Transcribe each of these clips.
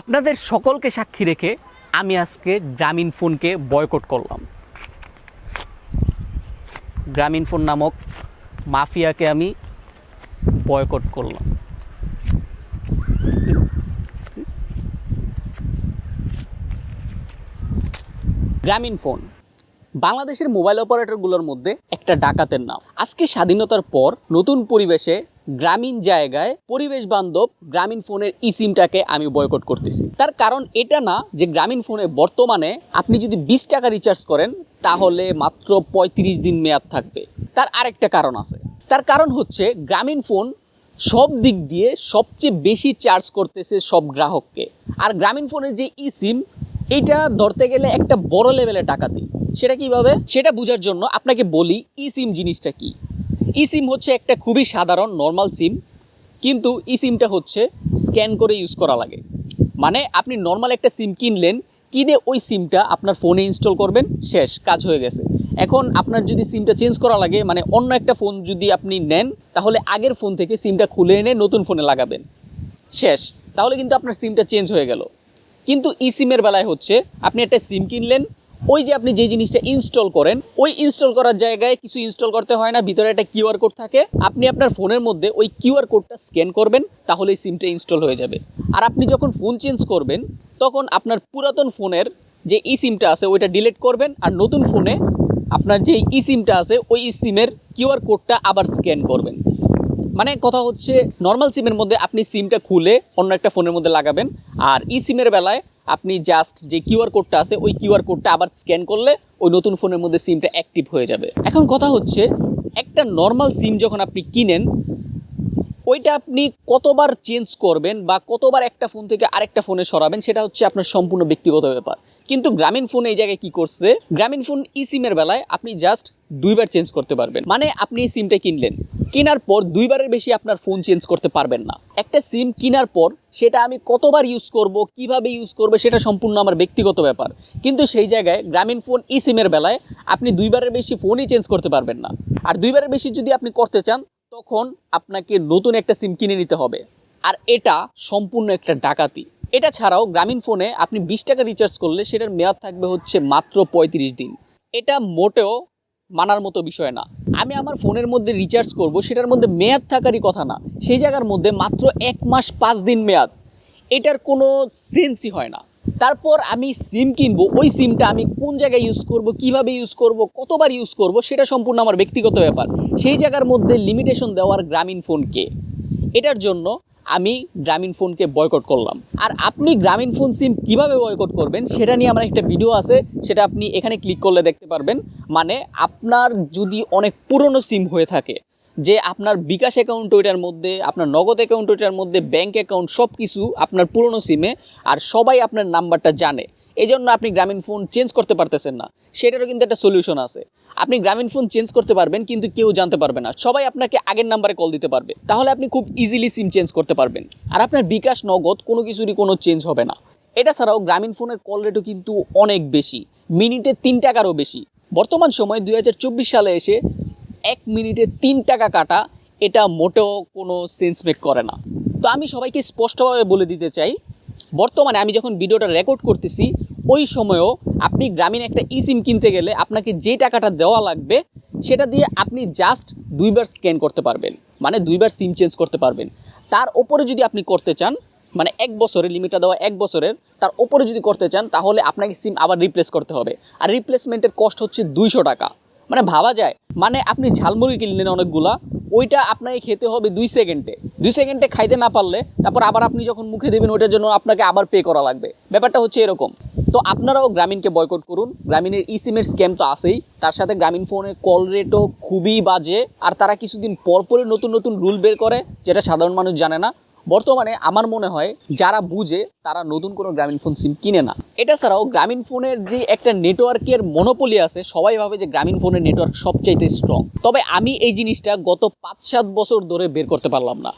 আপনাদের সকলকে সাক্ষী রেখে আমি আজকে গ্রামীণ ফোনকে বয়কট করলাম। গ্রামীণ ফোন নামক মাফিয়াকে আমি বয়কট করলাম। গ্রামীণ ফোন, বাংলাদেশের মোবাইল অপারেটরগুলোর মধ্যে একটা ডাকাতের নাম। আজকে স্বাধীনতার পর নতুন পরিবেশে গ্রামীণ জায়গায় পরিবেশ বান্ধব গ্রামীণ ফোনের ই সিমটাকে আমি বয়কট করতেছি। তার কারণ এটা না যে গ্রামীণ ফোনে বর্তমানে আপনি যদি বিশ টাকা রিচার্জ করেন, তাহলে মাত্র পঁয়ত্রিশ দিন মেয়াদ থাকবে। তার আরেকটা কারণ আছে। তার কারণ হচ্ছে গ্রামীণ ফোন সব দিক দিয়ে সবচেয়ে বেশি চার্জ করতেছে সব গ্রাহককে। আর গ্রামীণ ফোনের যে ই সিম এটা ধরতে গেলে একটা বড় লেভেলে টাকা দিই। সেটা কীভাবে? সেটা বোঝার জন্য আপনাকে বলি ই সিম জিনিসটা কি। ই সিম হচ্ছে একটা খুবই সাধারণ নর্মাল সিম কিন্তু ই সিমটা হচ্ছে স্ক্যান করে ইউজ করা লাগে। মানে আপনি নর্মাল একটা সিম কিনলেন, কিনে ওই সিমটা আপনার ফোনে ইনস্টল করবেন, শেষ, কাজ হয়ে গেছে। এখন আপনার যদি সিমটা চেঞ্জ করা লাগে মানে অন্য একটা ফোন যদি আপনি নেন, তাহলে আগের ফোন থেকে সিমটা খুলে এনে নতুন ফোনে লাগাবেন। শেষ, তাহলে কিন্তু আপনার সিমটা চেঞ্জ হয়ে গেল। কিন্তু ই সিমের বেলায় হচ্ছে, আপনি একটা সিম কিনলেন ওই যে আপনি যে জিনিসটা ইনস্টল করেন, ওই ইনস্টল করার জায়গায় কিছু ইনস্টল করতে হয় না, ভিতরে একটা কিউআর কোড থাকে। আপনি আপনার ফোনের মধ্যে ওই কিউআর কোডটা স্ক্যান করবেন, তাহলে এই সিমটা ইনস্টল হয়ে যাবে। আর আপনি যখন ফোন চেঞ্জ করবেন, তখন আপনার পুরাতন ফোনের যে ই সিমটা আছে, ওইটা ডিলিট করবেন। আর নতুন ফোনে আপনার যে ই সিমটা আছে, ওই ই সিমের কিউআর কোডটা আবার স্ক্যান করবেন। মানে কথা হচ্ছে নর্মাল সিমের মধ্যে আপনি সিমটা খুলে অন্য একটা ফোনের মধ্যে লাগাবেন। আর ই সিমের বেলায় আপনি জাস্ট যে কিউআর কোডটা আছে, ওই কিউআর কোডটা আবার স্ক্যান করলে ওই নতুন ফোনের মধ্যে সিমটা অ্যাক্টিভ হয়ে যাবে। এখন কথা হচ্ছে, একটা নর্মাল সিম যখন আপনি কিনেন ওইটা আপনি কতবার চেঞ্জ করবেন বা কতবার একটা ফোন থেকে আরেকটা ফোনে সরাবেন, সেটা হচ্ছে আপনার সম্পূর্ণ ব্যক্তিগত ব্যাপার। কিন্তু গ্রামীণ ফোন এই জায়গায় কি করছে? গ্রামীণ ফোন ই সিমের বেলায় আপনি জাস্ট দুইবার চেঞ্জ করতে পারবেন। মানে আপনি এই সিমটা কিনলেন। কেনার পর দুইবারের বেশি আপনার ফোন চেঞ্জ করতে পারবেন না। একটা সিম কেনার পর সেটা আমি কতবার ইউজ করব, কীভাবে ইউজ করব, সেটা সম্পূর্ণ আমার ব্যক্তিগত ব্যাপার। কিন্তু সেই জায়গায় গ্রামীণ ফোন ই সিমের বেলায় আপনি দুইবারের বেশি ফোনই চেঞ্জ করতে পারবেন না। আর দুইবারের বেশি যদি আপনি করতে চান তখন আপনাকে নতুন একটা সিম কিনে নিতে হবে। আর এটা সম্পূর্ণ একটা ডাকাতি। এটা ছাড়াও গ্রামীণ ফোনে আপনি বিশ টাকা রিচার্জ করলে সেটার মেয়াদ থাকবে হচ্ছে মাত্র পঁয়ত্রিশ দিন। এটা মোটেও মানার মতো বিষয় না। আমি আমার ফোনের মধ্যে রিচার্জ করব, সেটার মধ্যে মেয়াদ থাকারই কথা না। সেই জায়গার মধ্যে মাত্র এক মাস পাঁচ দিন মেয়াদ। এটার কোনো সেন্সই হয় না। তারপর আমি সিম কিনবো, ওই সিমটা আমি কোন জায়গায় ইউজ করব, কীভাবে ইউজ করব, কতবার ইউজ করব, সেটা সম্পূর্ণ আমার ব্যক্তিগত ব্যাপার। সেই জায়গার মধ্যে লিমিটেশন দেওয়ার গ্রামীণ ফোনকে এটার জন্য আমি গ্রামীণ ফোনকে বয়কট করলাম। আর আপনি গ্রামীণ ফোন সিম কীভাবে বয়কট করবেন, সেটা নিয়ে আমার একটা ভিডিও আছে, সেটা আপনি এখানে ক্লিক করলে দেখতে পারবেন। মানে আপনার যদি অনেক পুরনো সিম হয়ে থাকে যে আপনার বিকাশ অ্যাকাউন্ট ওইটার মধ্যে, আপনার নগদ অ্যাকাউন্ট ওইটার মধ্যে ব্যাঙ্ক অ্যাকাউন্ট সব কিছু আপনার পুরনো সিমে আর সবাই আপনার নাম্বারটা জানে। এই জন্য আপনি গ্রামীণ ফোন চেঞ্জ করতে পারতেছেন না। সেটারও কিন্তু একটা সলিউশন আছে। আপনি গ্রামীণ ফোন চেঞ্জ করতে পারবেন, কিন্তু কেউ জানতে পারবে না। সবাই আপনাকে আগের নাম্বারে কল দিতে পারবে। তাহলে আপনি খুব ইজিলি সিম চেঞ্জ করতে পারবেন। আর আপনার বিকাশ নগদ কোনো কিছুরই কোনো চেঞ্জ হবে না। এটা ছাড়াও গ্রামীণ ফোনের কল রেটও কিন্তু অনেক বেশি। মিনিটে তিন টাকারও বেশি। বর্তমান সময় দুই হাজার চব্বিশ সালে এসে এক মিনিটে তিন টাকা কাটা, এটা মোটেও কোনো সেন্স মেক করে না। তো আমি সবাইকে স্পষ্টভাবে বলে দিতে চাই, বর্তমানে আমি যখন ভিডিওটা রেকর্ড করতেছি, ওই সময়ও আপনি গ্রামীণ একটা ই সিম কিনতে গেলে আপনাকে যে টাকাটা দেওয়া লাগবে, সেটা দিয়ে আপনি জাস্ট দুইবার স্ক্যান করতে পারবেন। মানে দুইবার সিম চেঞ্জ করতে পারবেন। তার ওপরে যদি আপনি করতে চান মানে এক বছরের লিমিটটা দেওয়া এক বছরের, তার ওপরে যদি করতে চান, তাহলে আপনাকে সিম আবার রিপ্লেস করতে হবে। আর রিপ্লেসমেন্টের কস্ট হচ্ছে দুইশো টাকা। মানে ভাবা যায়। মানে আপনি ঝালমুড়ি কিনলেন অনেকগুলা, ওইটা আপনাকে খেতে হবে দুই সেকেন্ডে। দুই সেকেন্ডে খাইতে না পারলে তারপর আবার আপনি যখন মুখে দেবেন, ওইটার জন্য আপনাকে আবার পে করা লাগবে। ব্যাপারটা হচ্ছে এরকম। তো আপনারাও গ্রামীণকে বয়কট করুন। গ্রামীণের ই সিমের স্ক্যাম তো আছেই। তার সাথে গ্রামীণ ফোনের কল রেটও খুবই বাজে। আর তারা কিছুদিন পরপরই নতুন নতুন রুল বের করে, যেটা সাধারণ মানুষ জানে না। বর্তমানে আমার মনে হয় যারা বুঝে তারা নতুন কোনো গ্রামীণ ফোন সিম কিনে না। এটা ছাড়াও গ্রামীণ ফোনের যে একটা নেটওয়ার্কের মনোপলি আছে, সবাই ভাবে যে গ্রামীণ ফোনের নেটওয়ার্ক সবচাইতে স্ট্রং তবে আমি এই জিনিসটা গত পাঁচ সাত বছর ধরে বের করতে পারলাম না।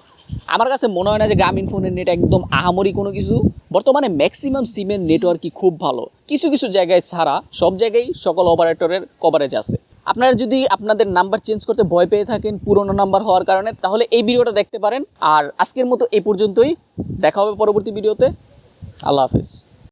আমার কাছে মনে হয় না যে গ্রামীণ ফোনের নেট একদম আহামরি কোনো কিছু। বর্তমানে ম্যাক্সিমাম সিমের নেটওয়ার্কই খুব ভালো। কিছু কিছু জায়গায় ছাড়া সব জায়গায় সকল অপারেটরের কভারেজ আছে। আপনারা যদি আপনাদের নাম্বার চেঞ্জ করতে ভয় পেয়ে থাকেন পুরনো নাম্বার হওয়ার কারণে, তাহলে এই ভিডিওটা দেখতে পারেন। আর আজকের মতো এই পর্যন্তই। দেখা হবে পরবর্তী ভিডিওতে। আল্লাহ হাফিজ।